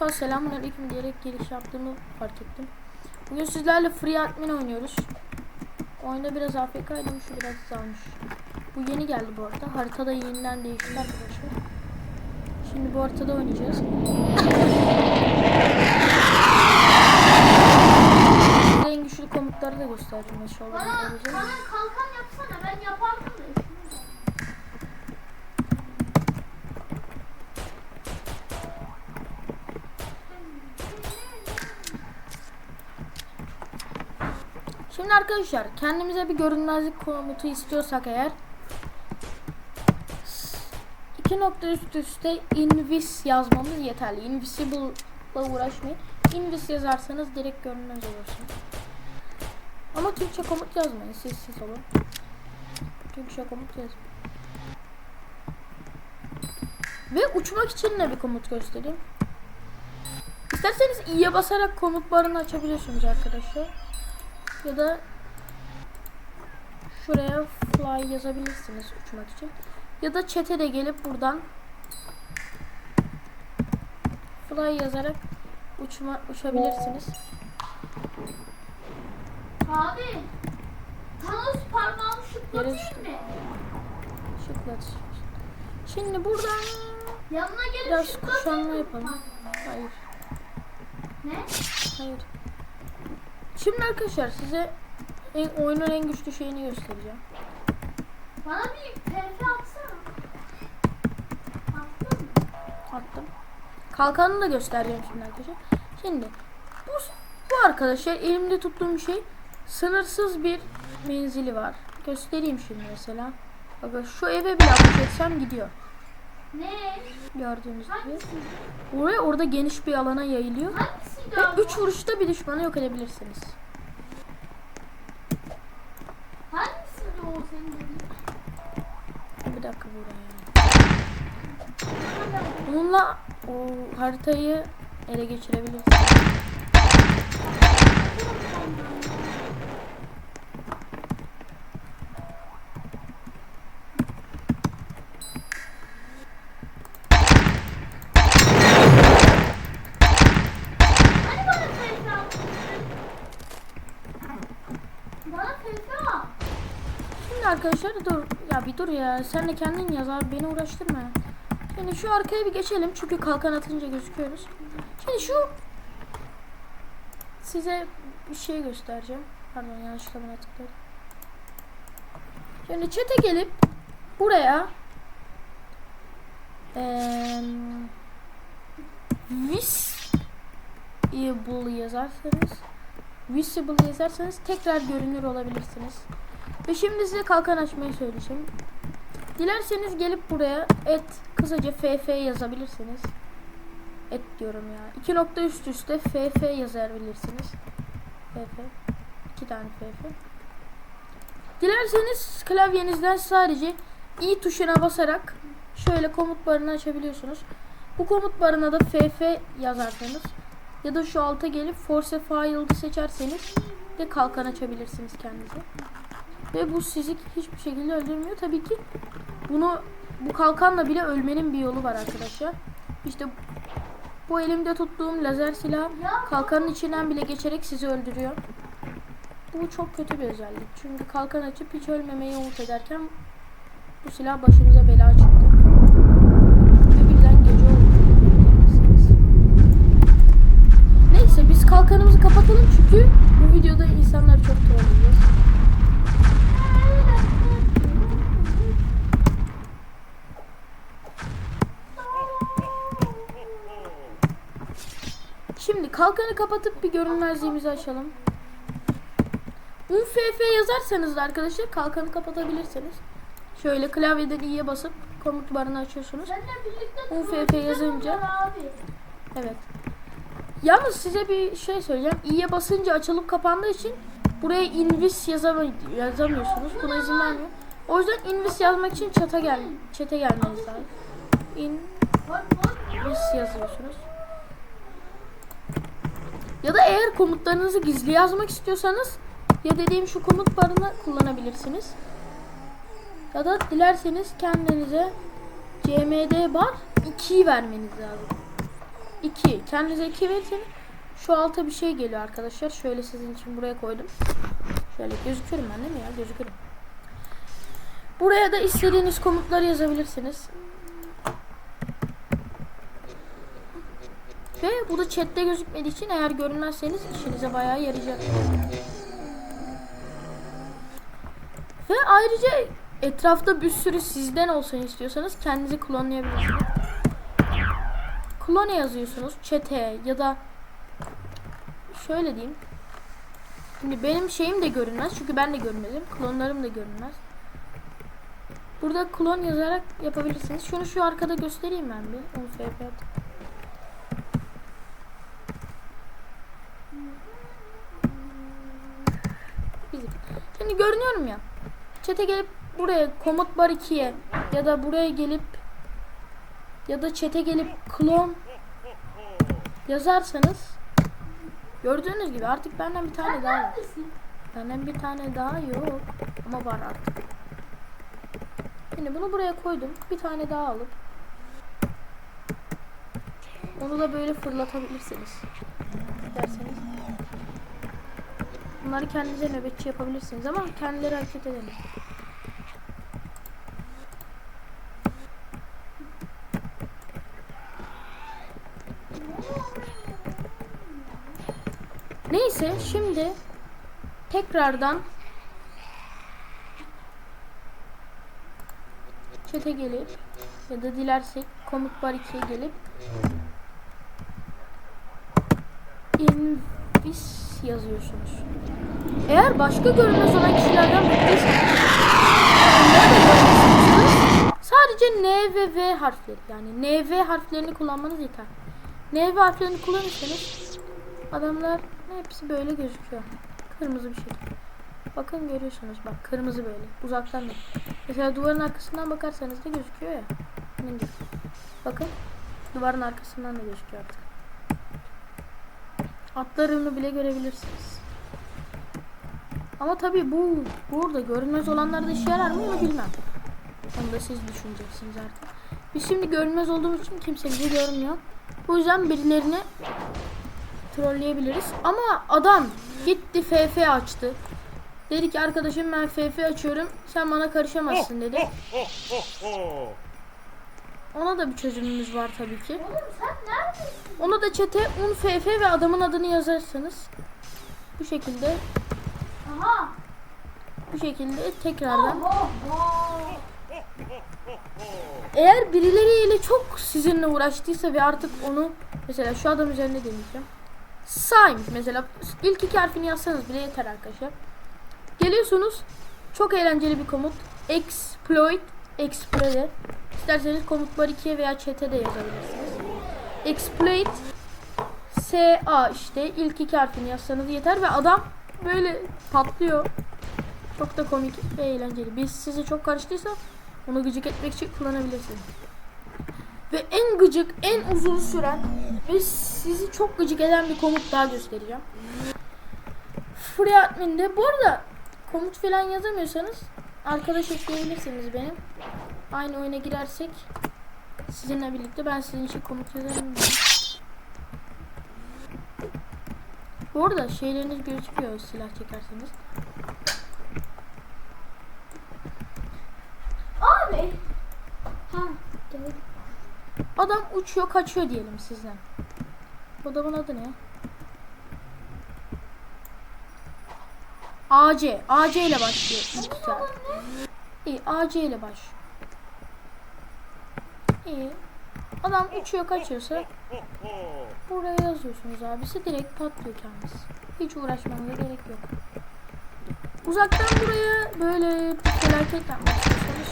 defa selamünaleyküm diyerek giriş yaptığımı fark ettim. Bugün sizlerle Free Admin oynuyoruz. Oyunda biraz AFK'ydım şu biraz azalmış. Bu yeni geldi bu arada. Haritada yeniden değişti arkadaşlar. Şimdi bu haritada oynayacağız. En güçlü komutları da göstereceğim inşallah. Bana, bana kalkan yapsana ben yapardım da. Şimdi arkadaşlar kendimize bir görünmezlik komutu istiyorsak eğer iki nokta üst üste invis yazmamız yeterli. Invisible'la uğraşmayın. Invis yazarsanız direkt görünmez olursunuz. Ama Türkçe komut yazmayın. Sessiz olun. Türkçe komut yazmayın. Ve uçmak için de bir komut göstereyim. İsterseniz i'ye basarak komut barını açabiliyorsunuz arkadaşlar. Ya da şuraya fly yazabilirsiniz uçmak için. Ya da chat'e de gelip buradan fly yazarak uçma uçabilirsiniz. Abi. Thanos parmağımı şıklatayım mı? Şıklat. Şimdi buradan Yanına gelip biraz kuşanma yapalım. Hayır, Ne? hayır. Şimdi arkadaşlar size en, oyunun en güçlü şeyini göstereceğim. Bana bir PF atsana. Attın mı? Attım. Kalkanını da göstereceğim şimdi arkadaşlar. Şimdi bu, bu arkadaşlar elimde tuttuğum şey sınırsız bir menzili var. Göstereyim şimdi mesela. Bakın şu eve bile ateş etsem gidiyor. Ne? Gördüğünüz gibi. Hangisi? Oraya orada geniş bir alana yayılıyor. Hangisiydi Ve abi? 3 vuruşta bir düşmanı yok edebilirsiniz. Hangisiydi o senin dediğin? Bir dakika buraya. Bununla o haritayı ele geçirebilirsiniz. Arkadaşlar dur ya bir dur ya sen de kendin yaz abi beni uğraştırma. Şimdi şu arkaya bir geçelim çünkü kalkan atınca gözüküyoruz. Şimdi şu size bir şey göstereceğim. Pardon yanlışlıkla buna tıkladım. Şimdi chat'e gelip buraya eee visible yazarsanız visible yazarsanız tekrar görünür olabilirsiniz. Ve şimdi size kalkan açmayı söyleyeceğim. Dilerseniz gelip buraya et kısaca ff yazabilirsiniz. Et diyorum ya. İki nokta üst üste ff yazabilirsiniz. ff. İki tane ff. Dilerseniz klavyenizden sadece i tuşuna basarak şöyle komut barını açabiliyorsunuz. Bu komut barına da ff yazarsanız ya da şu alta gelip force file'ı seçerseniz de kalkan açabilirsiniz kendinize. Ve bu sizi hiçbir şekilde öldürmüyor. Tabii ki bunu bu kalkanla bile ölmenin bir yolu var arkadaşlar. İşte bu elimde tuttuğum lazer silah kalkanın içinden bile geçerek sizi öldürüyor. Bu çok kötü bir özellik. Çünkü kalkan açıp hiç ölmemeyi umut ederken bu silah başımıza bela çıktı. Ve birden gece oldu. Neyse biz kalkanımızı kapatalım çünkü bu videoda insanlar çok trollüyor. Kalkanı kapatıp bir görünmezliğimizi açalım. UFF yazarsanız da arkadaşlar kalkanı kapatabilirsiniz. Şöyle klavyeden i'ye basıp komut barını açıyorsunuz. UFF yazınca-. Evet. Yalnız size bir şey söyleyeceğim. i'ye basınca açılıp kapandığı için buraya invis yazama- yazamıyorsunuz. Buna izin vermiyor. O yüzden invis yazmak için çata gel çete gelmeniz lazım. In Bak bak. Yes yazıyorsunuz. Ya da eğer komutlarınızı gizli yazmak istiyorsanız ya dediğim şu komut barını kullanabilirsiniz. Ya da dilerseniz kendinize cmd bar 2'yi vermeniz lazım. 2. Kendinize 2 verirseniz şu alta bir şey geliyor arkadaşlar. Şöyle sizin için buraya koydum. Şöyle gözüküyorum ben değil mi ya? Gözükürüm. Buraya da istediğiniz komutları yazabilirsiniz. Ve bu da chatte gözükmediği için eğer görünmezseniz işinize bayağı yarayacak. Ve ayrıca etrafta bir sürü sizden olsun istiyorsanız kendinizi klonlayabilirsiniz. Klone yazıyorsunuz chat'e ya da şöyle diyeyim. Şimdi benim şeyim de görünmez çünkü ben de görünmezim. Klonlarım da görünmez. Burada klon yazarak yapabilirsiniz. Şunu şu arkada göstereyim ben bir. 10 FP at. Bizim. Şimdi görünüyorum ya. Chat'e gelip buraya komut bar 2'ye ya da buraya gelip ya da chat'e gelip klon yazarsanız gördüğünüz gibi artık benden bir tane daha var. Benden bir tane daha yok ama var artık. Şimdi bunu buraya koydum. Bir tane daha alıp onu da böyle fırlatabilirsiniz. Bunları kendinize nöbetçi yapabilirsiniz ama kendileri hareket edemez. Neyse şimdi tekrardan chat'e gelip ya da dilersek komut bar 2'ye gelip invis yazıyorsunuz. Eğer başka görünmez olan kişilerden bıktıysanız sadece N ve V harfleri yani N V harflerini kullanmanız yeter. N ve harflerini kullanırsanız adamlar hepsi böyle gözüküyor. Kırmızı bir şey. Bakın görüyorsunuz bak kırmızı böyle uzaktan da. Mesela duvarın arkasından bakarsanız da gözüküyor ya. Bakın duvarın arkasından da gözüküyor artık. Atlarını bile görebilirsiniz. Ama tabii bu burada görünmez olanlarda işe yarar mı bilmem. Onu da siz düşüneceksiniz artık. Biz şimdi görünmez olduğumuz için kimse bizi görmüyor. Bu yüzden birilerini trolleyebiliriz. Ama adam gitti FF açtı. Dedi ki arkadaşım ben FF açıyorum. Sen bana karışamazsın dedi. Ona da bir çözümümüz var tabii ki. Onu da çete un FF ve adamın adını yazarsanız bu şekilde Aha. bu şekilde tekrardan eğer birileriyle çok sizinle uğraştıysa ve artık onu mesela şu adam üzerinde deneyeceğim. Saymış mesela ilk iki harfini yazsanız bile yeter arkadaşlar. Geliyorsunuz çok eğlenceli bir komut. Exploit exploit İsterseniz komut bar 2'ye veya chat'e de yazabilirsiniz. Exploit SA işte ilk iki harfini yazsanız yeter ve adam böyle patlıyor. Çok da komik ve eğlenceli. Biz sizi çok karıştıysa onu gıcık etmek için kullanabilirsiniz. Ve en gıcık, en uzun süren ve sizi çok gıcık eden bir komut daha göstereceğim. Free admin'de bu arada komut falan yazamıyorsanız arkadaş ekleyebilirsiniz benim. Aynı oyuna girersek sizinle birlikte ben sizin için komut yazarım. Bu arada şeyleriniz gözüküyor silah çekerseniz. Abi. Ha, gel. Adam uçuyor kaçıyor diyelim sizden. Bu adamın adı ne? AC. AC ile başlıyor ilk harf. İyi AC ile baş. İyi. Adam uçuyor kaçıyorsa buraya yazıyorsunuz abisi direkt patlıyor kendisi. Hiç uğraşmanıza gerek yok. Uzaktan buraya böyle bir felaket yapmak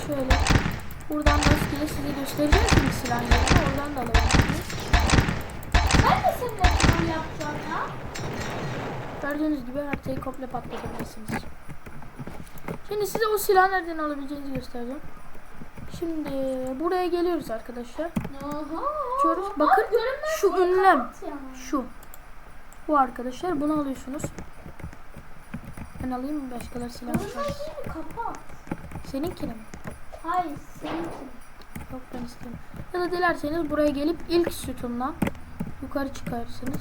şöyle buradan rastgele size göstereceğim şimdi silah yerini oradan da alabilirsiniz. Ben de seninle troll yapacağım ya. Gördüğünüz gibi haritayı komple patlatabilirsiniz. Şimdi size o silahı nereden alabileceğinizi göstereceğim. Şimdi buraya geliyoruz arkadaşlar. Abi Bakın şu ünlem. Şu. Bu arkadaşlar bunu alıyorsunuz. Ben alayım mı başkaları silah çıkar. değil mi? Hayır seninki. Yok ben istemiyorum. Ya da dilerseniz buraya gelip ilk sütundan yukarı çıkarsınız.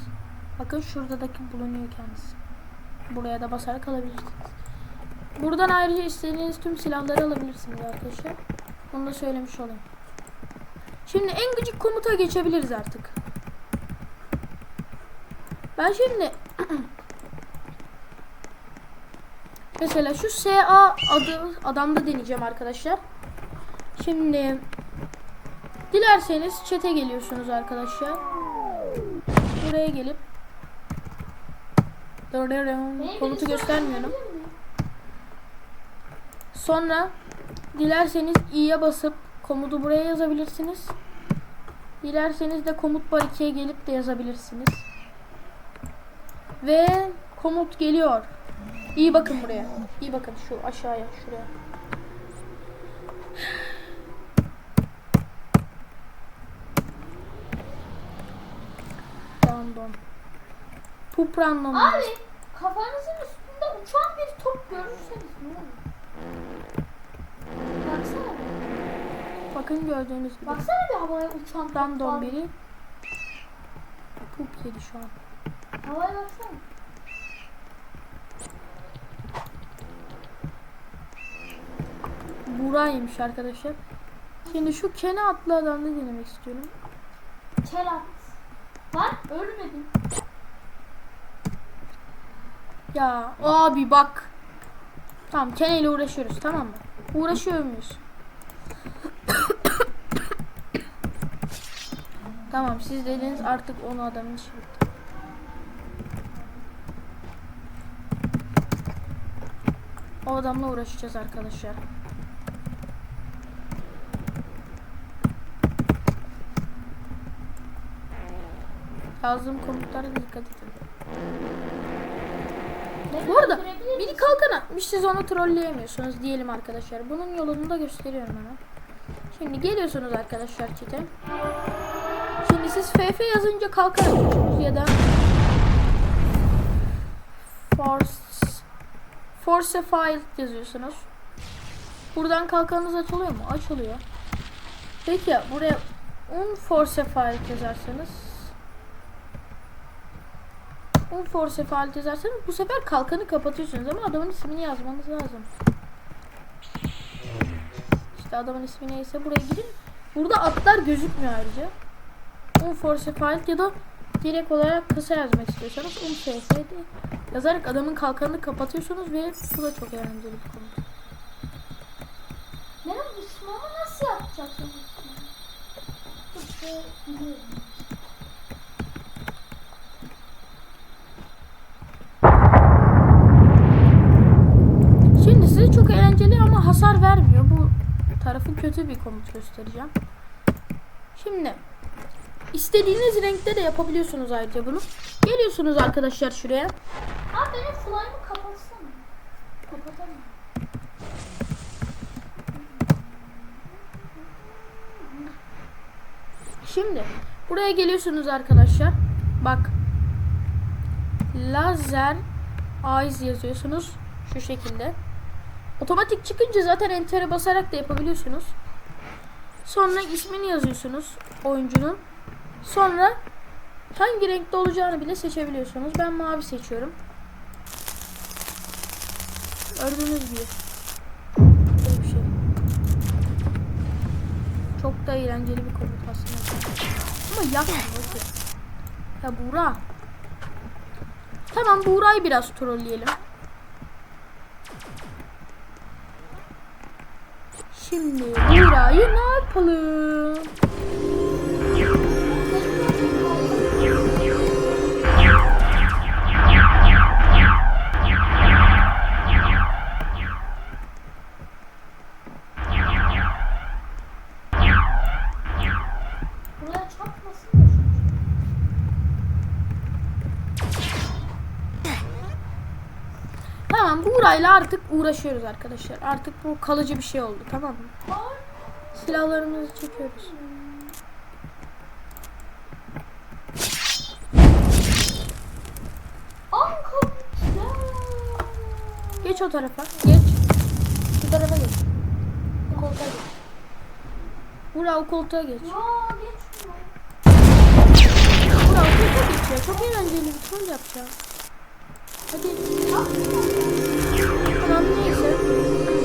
Bakın şuradaki bulunuyor kendisi. Buraya da basarak alabilirsiniz. Buradan ayrıca istediğiniz tüm silahları alabilirsiniz arkadaşlar. Onu da söylemiş olayım. Şimdi en gıcık komuta geçebiliriz artık. Ben şimdi mesela şu SA adı adamda deneyeceğim arkadaşlar. Şimdi dilerseniz çete geliyorsunuz arkadaşlar. Buraya gelip komutu göstermiyorum. Sonra dilerseniz i'ye basıp komutu buraya yazabilirsiniz. Dilerseniz de komut bar 2'ye gelip de yazabilirsiniz. Ve komut geliyor. İyi bakın buraya. İyi bakın şu aşağıya şuraya. Random. Pup random. Abi kafanızın üstünde uçan bir top görürseniz ne olur? Baksana. Bakın gördüğünüz gibi. Baksana bir havaya uçan Random biri. Pup yedi şu an. Havaya baksana. Buraymış arkadaşlar. Şimdi şu Kene adlı adamı denemek istiyorum. Kel at. Lan ölmedim. Ya abi bak. Tamam Kene ile uğraşıyoruz tamam mı? Uğraşıyor muyuz? Tamam siz dediniz artık onu adamın işi bitti. O adamla uğraşacağız arkadaşlar. Yazdığım komutlara dikkat edin. Bu arada biri kalkan atmış siz onu trolleyemiyorsunuz diyelim arkadaşlar. Bunun yolunu da gösteriyorum hemen. Şimdi geliyorsunuz arkadaşlar çete. FF yazınca atıyorsunuz ya da Force Force File yazıyorsunuz. Buradan kalkanınız açılıyor mu? Açılıyor. Peki ya buraya un Force File yazarsanız un Force File yazarsanız bu sefer kalkanı kapatıyorsunuz ama adamın ismini yazmanız lazım. İşte adamın ismi neyse buraya gidin. Burada atlar gözükmüyor ayrıca. Un Force File ya da direkt olarak kısa yazmak istiyorsanız FF'de yazarak adamın kalkanını kapatıyorsunuz ve bu da çok eğlenceli bir konu. Benim uçmamı nasıl yapacaksın? Şimdi size çok eğlenceli ama hasar vermiyor. Bu tarafı kötü bir komut göstereceğim. Şimdi istediğiniz renkte de yapabiliyorsunuz ayrıca bunu. Geliyorsunuz arkadaşlar şuraya. Abi benim slime'ı kapatsana. Kapatamıyorum. Şimdi buraya geliyorsunuz arkadaşlar. Bak. Lazer eyes yazıyorsunuz şu şekilde. Otomatik çıkınca zaten enter'e basarak da yapabiliyorsunuz. Sonra ismini yazıyorsunuz oyuncunun. Sonra hangi renkte olacağını bile seçebiliyorsunuz. Ben mavi seçiyorum. Gördüğünüz gibi. Böyle bir şey. Çok da eğlenceli bir komut aslında. Ama bakın. Ya Buğra. Tamam Buğra'yı biraz trolleyelim. Şimdi Buğra'yı ne yapalım? Buğra'yla artık uğraşıyoruz arkadaşlar. Artık bu kalıcı bir şey oldu tamam mı? Silahlarımızı çekiyoruz. Geç o tarafa. Geç. Şu tarafa geç. Bu koltuğa geç. Buğra o koltuğa geç. Ya geç şunu. Buğra otur. git ya. Çok eğlenceli bir troll yapacağım. Hadi. Tamam neyse.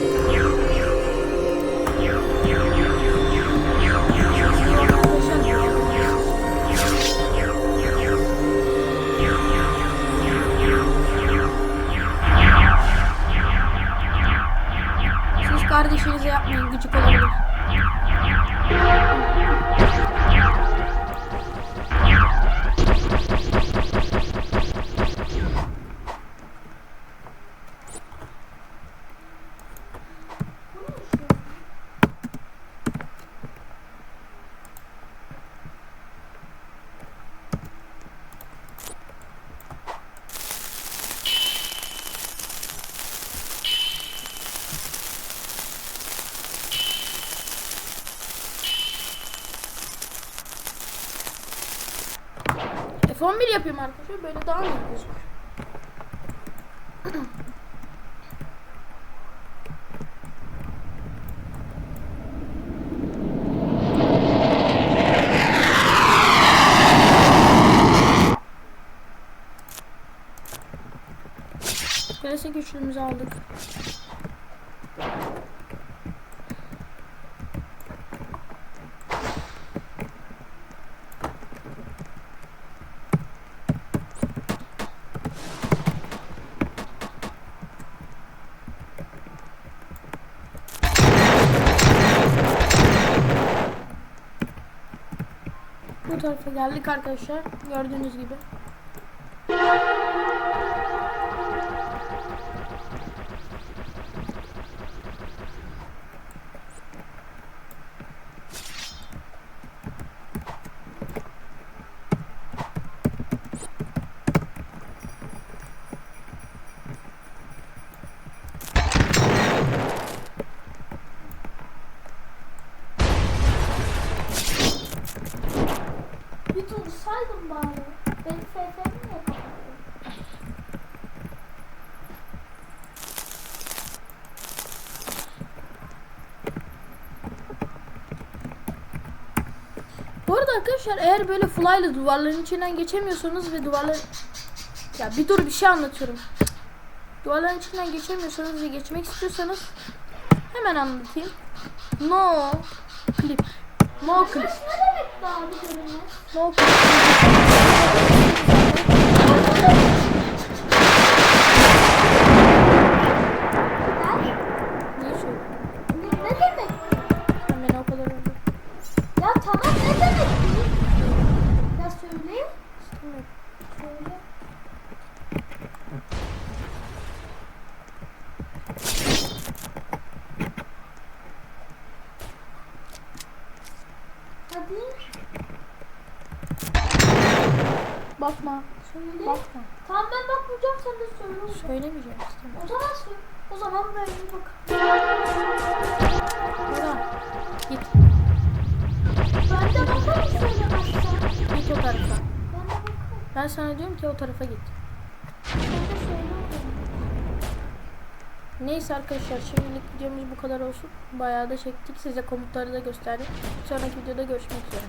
F11 yapayım arkadaşlar. Böyle daha mı gözüküyor? Klasik üçlümüzü aldık. Tarafa geldik arkadaşlar. Gördüğünüz gibi. Arada arkadaşlar eğer böyle fly'la duvarların içinden geçemiyorsanız ve duvarlar... Ya bir dur bir şey anlatıyorum. Duvarların içinden geçemiyorsanız ve geçmek istiyorsanız hemen anlatayım. No clip. No clip. No clip. Ben? Niye söylüyorsun? Ne, ne demek? Sen beni o kadar öldün. Ya tamam ne demek? Ya söyle. İstemiyorum. Söyle. Hadi Bakma. söyle. Bakma. Tamam ben bakmayacağım sen de söyle. o. Söylemeyeceğim istemiyorum. O zaman söyle. O zaman böyle bak. Bora. Git. Ben de bakarım söylemezsen. Git o tarafa. Ben de bakarım. Ben sana diyorum ki o tarafa git. Sen de. Neyse arkadaşlar şimdilik videomuz bu kadar olsun. Bayağı da çektik. Size komutları da gösterdim. Sonraki videoda görüşmek üzere.